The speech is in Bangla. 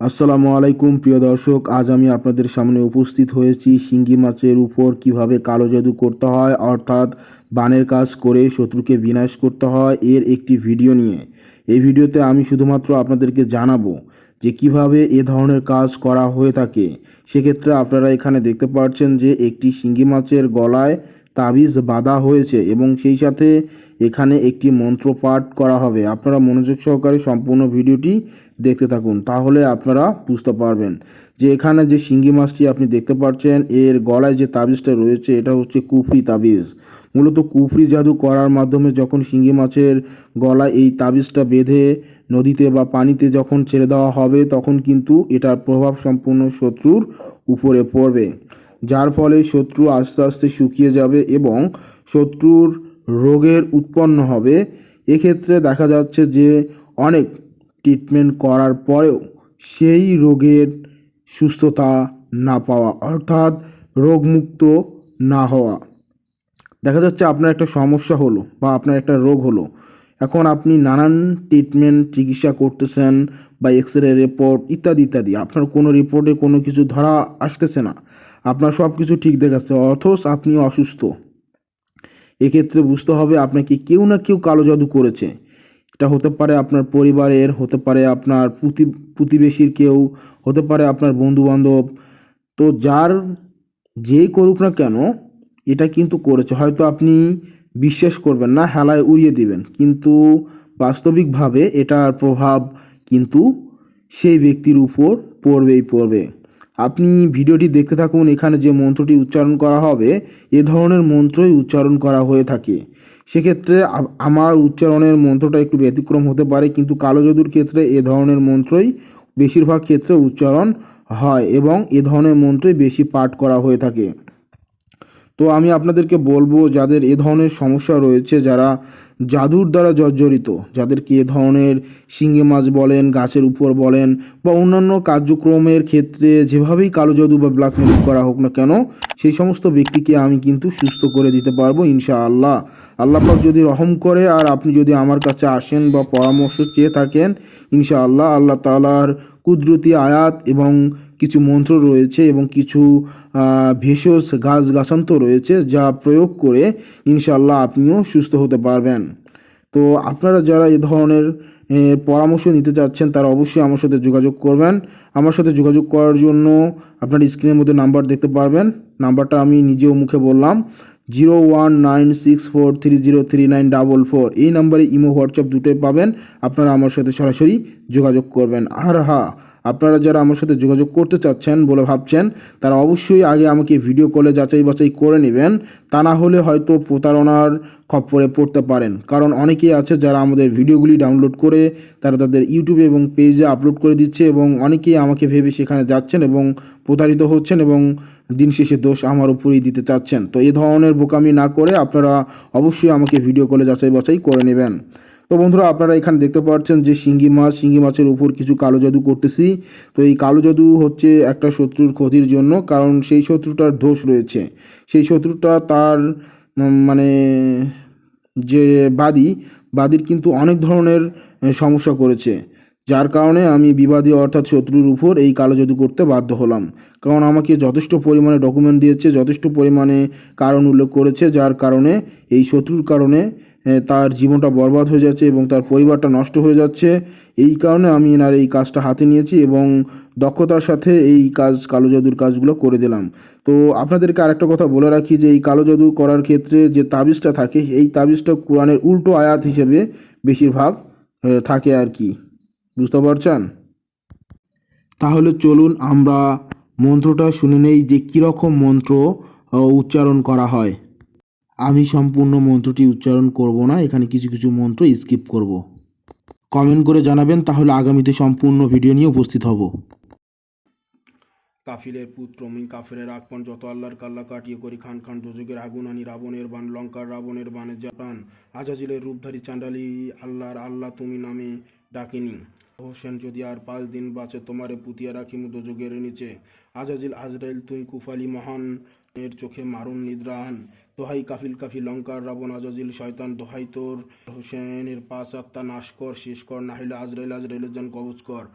আসসালামু আলাইকুম, প্রিয় দর্শক। আজ আমি আপনাদের সামনে উপস্থিত হয়েছি শিঙ্গি মাছের উপর কীভাবে কালো জাদু করতে হয়, অর্থাৎ বানের কাজ করে শত্রুকে বিনাশ করতে হয় এর একটি ভিডিও নিয়ে। এই ভিডিওতে আমি শুধুমাত্র আপনাদেরকে জানাব যে কীভাবে এ ধরনের কাজ করা হয়ে থাকে। সেক্ষেত্রে আপনারা এখানে দেখতে পাচ্ছেন যে একটি শিঙ্গি মাছের গলায় তাবিজ বাঁধা হয়েছে এবং সেই সাথে এখানে একটি মন্ত্র পাঠ করা হবে। আপনারা মনোযোগ সহকারে সম্পূর্ণ ভিডিওটি দেখতে থাকুন। তাহলে আপনারা বুঝতে পারবেন। যে এখানে যে শিঙ্গি মাছটি আপনি দেখতে পাচ্ছেন, এর গলায় যে তাবিজটা রয়েছে, এটা হচ্ছে কুফরি তাবিজ। মূলত কুফরি জাদু করার মাধ্যমে যখন শিঙ্গি মাছের গলায় এই তাবিজটা বেঁধে নদীতে বা পানিতে যখন ছেড়ে দেওয়া হবে, তখন কিন্তু এটার প্রভাব সম্পূর্ণ শত্রুর উপরে পড়বে। যার ফলে শত্রু আস্তে আস্তে শুকিয়ে যাবে এবং শত্রুর রোগের উৎপন্ন হবে। এক্ষেত্রে দেখা যাচ্ছে যে অনেক ট্রিটমেন্ট করার পরেও সেই রোগের সুস্থতা না পাওয়া, অর্থাৎ রোগমুক্ত না হওয়া। দেখা যাচ্ছে আপনার একটা সমস্যা হলো বা আপনার একটা রোগ হলো। এখন আপনি নানান ট্রিটমেন্ট চিকিৎসা করতেছেন বা এক্স রে রিপোর্ট ইত্যাদি ইত্যাদি। আপনার কোনো রিপোর্টে কোনো কিছু ধরা আসতেছে না। আপনার সব কিছু ঠিক দেখাচ্ছে, অথচ আপনি অসুস্থ। এক্ষেত্রে বুঝতে হবে, আপনাকে কেউ না কেউ কালো জাদু করেছে। এটা হতে পারে আপনার পরিবারের, হতে পারে আপনার প্রতি, প্রতিবেশীর কেউ, হতে পারে আপনার বন্ধু বান্ধব তো যার যে করুক না কেন, এটা কিন্তু করেছে। হয়তো আপনি বিশ্বাস করবেন না, হেলায় উড়িয়ে দিবেন। কিন্তু বাস্তবিকভাবে এটার প্রভাব কিন্তু সেই ব্যক্তির উপর পড়বেই পড়বে। আপনি ভিডিওটি দেখতে থাকুন, এখানে যে মন্ত্রটি উচ্চারণ করা হবে, এ ধরনের মন্ত্রই উচ্চারণ করা হয়ে থাকে। সেক্ষেত্রে আমার উচ্চারণের মন্ত্রটা একটু ব্যতিক্রম হতে পারে, কিন্তু কালো যদুর ক্ষেত্রে এ ধরনের মন্ত্রই বেশিরভাগ ক্ষেত্রে উচ্চারণ হয় এবং এ ধরনের মন্ত্রই বেশি পাঠ করা হয়ে থাকে। তো আমি আপনাদেরকে বলব, যাদের এ ধরনের সমস্যা রয়েছে, যারা জাদুর দ্বারা জর্জরিত যাদেরকে এ ধরনের শিঙ্গে মাছ বলেন, গাছের উপর বলেন, বা অন্যান্য কার্যক্রমের ক্ষেত্রে যেভাবেই কালো জাদু বা ব্ল্যাক করা হোক না কেন সেই সমস্ত ব্যক্তিকে আমি কিন্তু সুস্থ করে দিতে পারব ইনশাআল্লাহ। আল্লাহ পাক যদি রহম করে আর আপনি যদি আমার কাছে আসেন বা পরামর্শ চেয়ে থাকেন, ইনশাআল্লাহ আল্লাহ আল্লাহ তালার কুদরতি আয়াত এবং কিছু মন্ত্র রয়েছে এবং কিছু ভেষজ গাছ গাছান্ত রয়েছে যা প্রয়োগ করে ইনশাআল্লাহ আপনিও সুস্থ হতে পারবেন। তো আপনারা যারা এ ধরনের পরামর্শ নিতে চাচ্ছেন তারা অবশ্যই আমার সাথে যোগাযোগ করবেন। আমার সাথে যোগাযোগ করার জন্য আপনার স্ক্রিনের মধ্যে নাম্বার দেখতে পারবেন। নাম্বারটা আমি নিজেও মুখে বললাম। Zero one nine six four three zero three nine double four এই নাম্বারে ইমো, হোয়াটসঅ্যাপ দুটোই পাবেন। আপনারা আমার সাথে সরাসরি যোগাযোগ করবেন। আর হ্যাঁ আপনারা যারা আমার সাথে যোগাযোগ করতে চাচ্ছেন বলে ভাবছেন, তারা অবশ্যই আগে আমাকে ভিডিও কলে যাচাই বাছাই করে নেবেন। তা না হলে হয়তো প্রতারণার খপ্পরে পড়তে পারেন। কারণ অনেকেই আছে যারা আমাদের ভিডিওগুলি ডাউনলোড করে তারা তাদের ইউটিউবে এবং পেজে আপলোড করে দিচ্ছে এবং অনেকেই আমাকে ভেবে সেখানে যাচ্ছেন এবং প্রতারিত হচ্ছেন এবং দিন শেষে দোষ আমার উপরেই দিতে চাচ্ছেন। তো এই ধরনের বোকামি না করে আপনারা অবশ্যই আমাকে ভিডিও কলে যাচাই বাছাই করে নেবেন। তো বন্ধুরা, আপনারা এখানে দেখতে পাচ্ছেন যে শিঙ্গি মাছ, শিঙ্গি মাছের উপর কিছু কালো জাদু করতেছি। তো এই কালো জাদু হচ্ছে একটা শত্রুর ক্ষতির জন্য, কারণ সেই শত্রুটার দোষ রয়েছে। সেই শত্রুটা তার মানে যে বাদী, বাদীর কিন্তু অনেক ধরনের সমস্যা করেছে। যার কারণে আমি বিবাদী অর্থাৎ শত্রুর উপর এই কালো জাদু করতে বাধ্য হলাম। কারণ আমাকে যথেষ্ট পরিমাণে ডকুমেন্ট দিয়েছে, যথেষ্ট পরিমাণে কারণ উল্লেখ করেছে, যার কারণে এই শত্রুর কারণে তার জীবনটা বরবাদ হয়ে যাচ্ছে এবং তার পরিবারটা নষ্ট হয়ে যাচ্ছে। এই কারণে আমি এনার এই কাজটা হাতে নিয়েছি এবং দক্ষতার সাথে এই কাজ কালো জাদুর কাজগুলো করে দিলাম। তো আপনাদেরকে আরেকটা কথা বলে রাখি যে, এই কালো জাদু করার ক্ষেত্রে যে তাবিজটা থাকে, এই তাবিজটা কোরআনের উল্টো আয়াত হিসেবে বেশিরভাগ থাকে আর কি। বুঝতে পারছেন তাহলে চলুন আমরা মন্ত্রটা শুনে নেই যে কীরকম মন্ত্র উচ্চারণ করা হয়। আমি সম্পূর্ণ মন্ত্রটি উচ্চারণ করব না, এখানে কিছু কিছু মন্ত্র স্কিপ করব। কমেন্ট করে জানাবেন, তাহলে আগামীতে সম্পূর্ণ ভিডিও নিয়ে উপস্থিত হব। কাফিলের পুত্র মিন কাফিরের আগমন, যত আল্লাহর কাল্লা কাটিয়ে করি, খান খান দুযুগের আগুন আনি, রাবণের বান, লঙ্কার রাবণের বানের জাপান আজাজিলের রূপধারী চান্ডালি, আল্লাহর আল্লাহ তুমি নামে ডাকিনি। হোসেন যদি আর পাঁচ দিন বাঁচে, তোমারে পুতিয়া রাখি মুদযোগের নিচে। আজাজিল আজরাইল তুই কুফালি মহান। এর চোখে মারুন নিদ্রাহান। দোহাই কাফিল কাফি লঙ্কার রাবণ। আজাজিল, শয়তান, দোহাই তোর। হোসেনের পাঁচ আত্মা নাশ কর, শেষ কর, নাহিলে আজরাইল আজরাইল আজরাইলের জন কবচ কর।